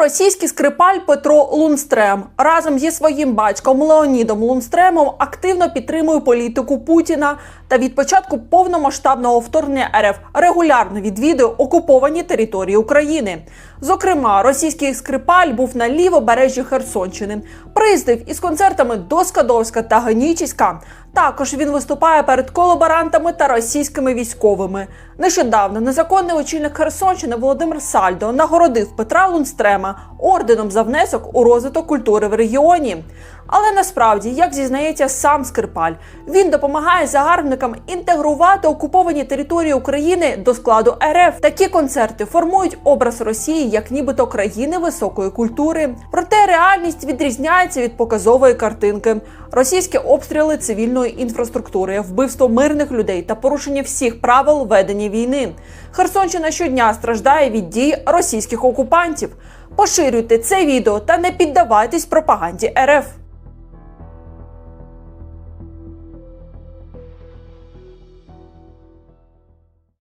російський скрипаль Петро Лунстрем разом зі своїм батьком Леонідом Лунстремом активно підтримує політику Путіна та від початку повномасштабного вторгнення РФ регулярно відвідує окуповані території України. Зокрема, російський скрипаль був на лівобережжі Херсонщини, приїздив із концертами до Скадовська та Генічіська. Також він виступає перед колаборантами та російськими військовими. Нещодавно незаконний очільник Херсонщини Володимир Сальдо нагородив Петра Лунстрема орденом за внесок у розвиток культури в регіоні. Але насправді, як зізнається сам Скрипаль, він допомагає загарбникам інтегрувати окуповані території України до складу РФ. Такі концерти формують образ Росії як нібито країни високої культури. Проте реальність відрізняється від показової картинки. Російські обстріли цивільної інфраструктури, вбивство мирних людей та порушення всіх правил ведення війни. Херсонщина щодня страждає від дій російських окупантів. Поширюйте це відео та не піддавайтесь пропаганді РФ.